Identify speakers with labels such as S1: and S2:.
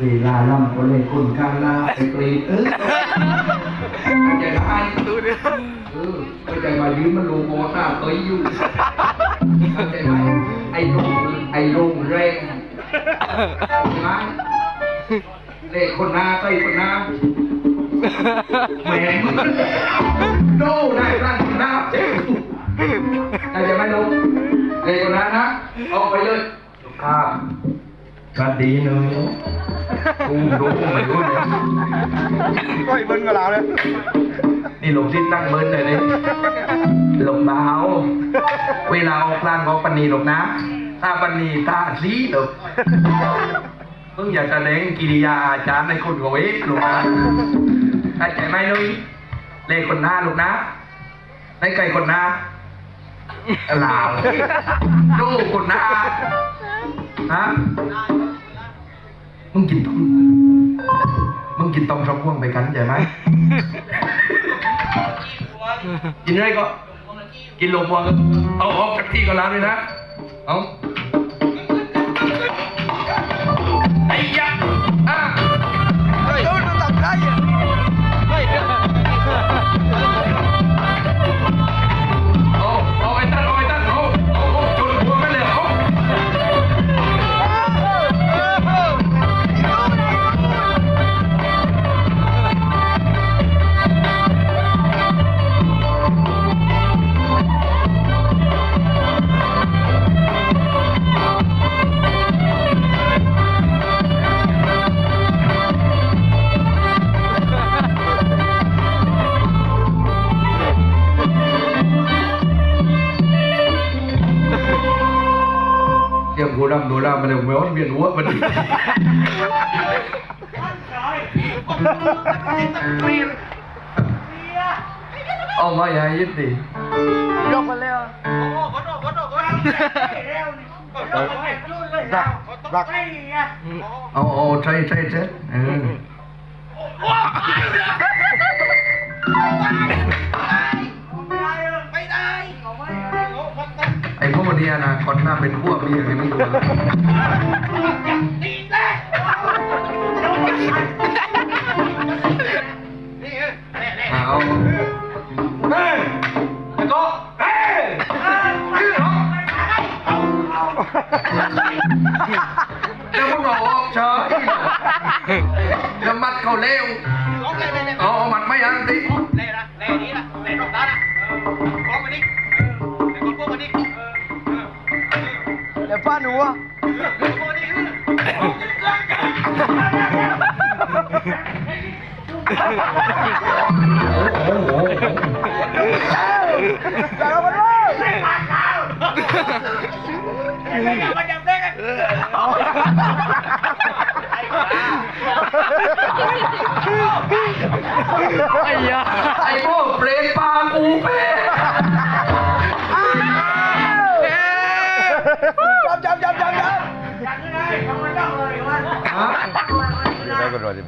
S1: เวลาล่ำก็เลยคุณการลาไปกรีดเออไม่ใจร้าย
S2: ดูดิ
S1: เออไม่ใจมายืมมันลงโมต้าเตยอยู่เข้าใจไหมไอ้ลงไอ้ลงแรงเข้าใจไหมเลขคนหน้าก็อีกคนหน้าแหมมึงโน่ได้ร่างหน้าเจ๊เข้าใจไหมลงเลขคนหน้านะเอาไปเลยครับก็ดีเลย กูรู้ไม่รู้เลย
S2: ก็อีกเบิ้ลกับเราเลย
S1: นี่หลบที่ตั้งเบิร์นเลยนี่หลบเบาเวลาออกร่างของปณีหลบนะถ้าปณีตาสีหลบมึงอยากแสดงกิริยาอาจารย์ในคนของเอ๊ะลูกนะเข้าใจไหมนุ้ยเลขคนหน้าลูกนะในไก่คนหน้าลาวลูคนหน้าฮะ มึงกินต้มมึงกินต้มชอบพ่วงไปกันใช่ไหมกินอะไรก็ กินลมวังเอาออกจากที่ก็ร้านเลยนะ เอา
S2: เดี๋ย
S1: วกูรำดูรำมาเดี๋ยวเวอนเวียนหัว
S2: ก
S1: นี้อนาคตหน้าเป็นพวกนี้ยังไม่รู้เลยเอาเฮ้ยแล้วก็เฮ้ยชื่อเหรอแล้วมึงบอกว่าเฉยแล้วมัดเขาเร็วเอาเอา
S2: เดี๋ยวป้าหนูอะ
S1: โอ้โห
S2: แต่เราก็รู้ไอ้ยา
S1: ไอ้พวกเปรตปลากูเป้
S2: จับจั บ